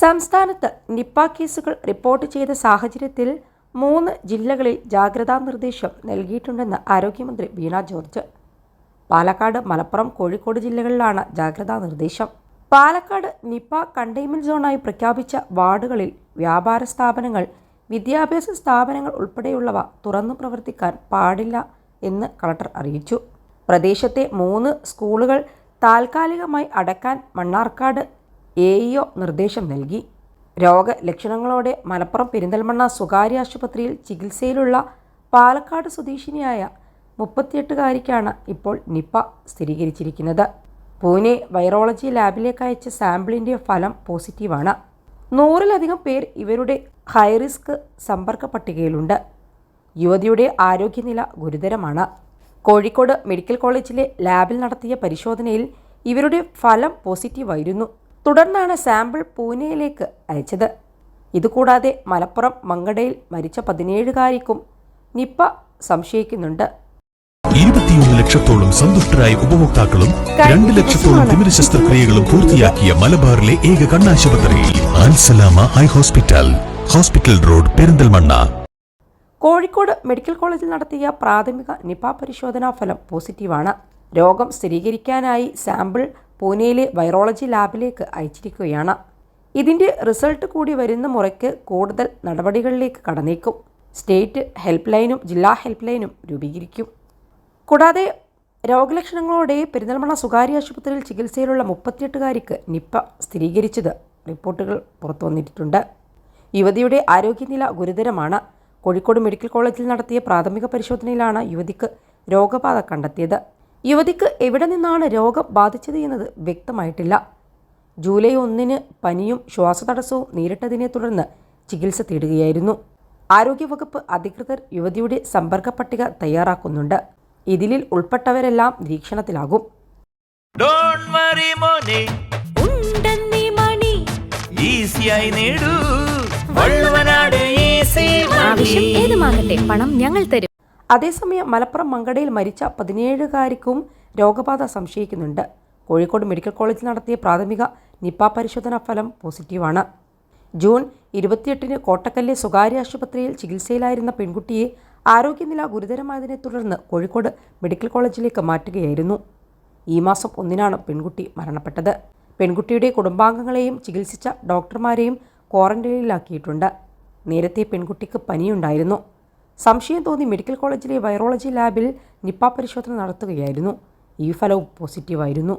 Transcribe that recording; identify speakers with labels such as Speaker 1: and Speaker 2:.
Speaker 1: സംസ്ഥാനത്ത് നിപ്പ കേസുകൾ റിപ്പോർട്ട് ചെയ്ത സാഹചര്യത്തിൽ മൂന്ന് ജില്ലകളിൽ ജാഗ്രതാ നിർദ്ദേശം നൽകിയിട്ടുണ്ടെന്ന് ആരോഗ്യമന്ത്രി വീണ ജോർജ്. പാലക്കാട് മലപ്പുറം കോഴിക്കോട് ജില്ലകളിലാണ് ജാഗ്രതാ നിർദ്ദേശം. പാലക്കാട് നിപ്പ കണ്ടെയ്ൻമെന്റ് സോണായി പ്രഖ്യാപിച്ച വാർഡുകളിൽ വ്യാപാര സ്ഥാപനങ്ങൾ വിദ്യാഭ്യാസ സ്ഥാപനങ്ങൾ ഉൾപ്പെടെയുള്ളവ തുറന്നു പ്രവർത്തിക്കാൻ പാടില്ല എന്ന് കളക്ടർ അറിയിച്ചു. പ്രദേശത്തെ മൂന്ന് സ്കൂളുകൾ താൽക്കാലികമായി അടക്കാൻ മണ്ണാർക്കാട് എ ഇഒ നിർദ്ദേശം നൽകി. രോഗലക്ഷണങ്ങളോടെ മലപ്പുറം പെരിന്തൽമണ്ണ സ്വകാര്യ ആശുപത്രിയിൽ ചികിത്സയിലുള്ള പാലക്കാട് സ്വദേശിനിയായ മുപ്പത്തിയെട്ടുകാരിക്കാണ് ഇപ്പോൾ നിപ്പ സ്ഥിരീകരിച്ചിരിക്കുന്നത്. പൂനെ വൈറോളജി ലാബിലേക്ക് അയച്ച സാമ്പിളിന്റെ ഫലം പോസിറ്റീവാണ്. നൂറിലധികം പേർ ഇവരുടെ ഹൈറിസ്ക് സമ്പർക്ക പട്ടികയിലുണ്ട് യുവതിയുടെ ആരോഗ്യനില ഗുരുതരമാണ്. കോഴിക്കോട് മെഡിക്കൽ കോളേജിലെ ലാബിൽ നടത്തിയ പരിശോധനയിൽ ഇവരുടെ ഫലം പോസിറ്റീവായിരുന്നു. തുടർന്നാണ് സാമ്പിൾ പൂനെയിലേക്ക് അയച്ചത്. ഇതുകൂടാതെ മലപ്പുറം മങ്കടയിൽ മരിച്ച പതിനേഴുകാരിക്കും നിപ്പ സംശയിക്കുന്നുണ്ട്.
Speaker 2: ഇരുപത്തിയൊന്ന് ലക്ഷത്തോളം സന്തുഷ്ടരായ ഉപഭോക്താക്കളും രണ്ട് ലക്ഷത്തോളം തിമിര ശസ്ത്രക്രിയകളും പൂർത്തിയാക്കിയ മലബാറിലെ ഏക കണ്ണാശുപത്രി Al Salama eye hospital hospital road Perinthalmanna.
Speaker 1: Kozhikode medical കോളേജിൽ നടത്തിയ പ്രാഥമിക നിപ പരിശോധനാ ഫലം പോസിറ്റീവാണ്. രോഗം സ്ഥിരീകരിക്കാനായി സാമ്പിൾ പൂനെയിലെ വൈറോളജി ലാബിലേക്ക് അയച്ചിരിക്കുകയാണ്. ഇതിന്റെ റിസൾട്ട് കൂടി വരുന്ന മുറയ്ക്ക് കൂടുതൽ നടപടികളിലേക്ക് കടന്നേക്കും. സ്റ്റേറ്റ് ഹെൽപ്പ് ലൈനും ജില്ലാ ഹെൽപ്പ് ലൈനും രൂപീകരിക്കും. കൂടാതെ രോഗലക്ഷണങ്ങളോടെ പെരിന്തൽമണ്ണ സ്വകാര്യ ആശുപത്രിയിൽ ചികിത്സയിലുള്ള മുപ്പത്തിയെട്ടുകാരിക്ക് നിപ്പ സ്ഥിരീകരിച്ചത് റിപ്പോർട്ടുകൾ പുറത്തു വന്നിട്ടുണ്ട്. യുവതിയുടെ ആരോഗ്യനില ഗുരുതരമാണ്. കോഴിക്കോട് മെഡിക്കൽ കോളേജിൽ നടത്തിയ പ്രാഥമിക പരിശോധനയിലാണ് യുവതിക്ക് രോഗബാധ കണ്ടെത്തിയത്. യുവതിക്ക് എവിടെ നിന്നാണ് രോഗം ബാധിച്ചത് എന്നത് വ്യക്തമായിട്ടില്ല. ജൂലൈ ഒന്നിന് പനിയും ശ്വാസതടസ്സവും നേരിട്ടതിനെ തുടർന്ന് ചികിത്സ തേടുകയായിരുന്നു. ആരോഗ്യവകുപ്പ് അധികൃതർ യുവതിയുടെ സമ്പർക്ക പട്ടിക തയ്യാറാക്കുന്നുണ്ട്. ഇതിലിൽ ഉൾപ്പെട്ടവരെല്ലാം നിരീക്ഷണത്തിലാകും.
Speaker 3: ഏത് വറി മോനെ.
Speaker 4: ഉണ്ടെന്നീ മണി.
Speaker 3: ഈസിയായി നേടൂ. വള്ളുവനാട് ഈസി
Speaker 4: ആവശ്യം ഏതുമാകട്ടെ പണം ഞങ്ങൾ തരും.
Speaker 1: അതേസമയം മലപ്പുറം മങ്കടയിൽ മരിച്ച പതിനേഴുകാരിക്കും രോഗബാധ സംശയിക്കുന്നുണ്ട്. കോഴിക്കോട് മെഡിക്കൽ കോളേജിൽ നടത്തിയ പ്രാഥമിക നിപ്പ പരിശോധനാ ഫലം പോസിറ്റീവാണ്. ജൂൺ ഇരുപത്തിയെട്ടിന് കോട്ടക്കല്ലെ സ്വകാര്യ ആശുപത്രിയിൽ ചികിത്സയിലായിരുന്ന പെൺകുട്ടിയെ ആരോഗ്യനില ഗുരുതരമായതിനെ തുടർന്ന് കോഴിക്കോട് മെഡിക്കൽ കോളേജിലേക്ക് മാറ്റുകയായിരുന്നു. ഈ മാസം ഒന്നിനാണ് പെൺകുട്ടി മരണപ്പെട്ടത്. പെൺകുട്ടിയുടെ കുടുംബാംഗങ്ങളെയും ചികിത്സിച്ച ഡോക്ടർമാരെയും ക്വാറന്റൈനിലാക്കിയിട്ടുണ്ട്. നേരത്തെ പെൺകുട്ടിക്ക് പനിയുണ്ടായിരുന്നു. സംശയം തോന്നി മെഡിക്കൽ കോളേജിലെ വൈറോളജി ലാബിൽ നിപ്പ പരിശോധന നടത്തുകയായിരുന്നു. ഈ ഫലവും പോസിറ്റീവായിരുന്നു.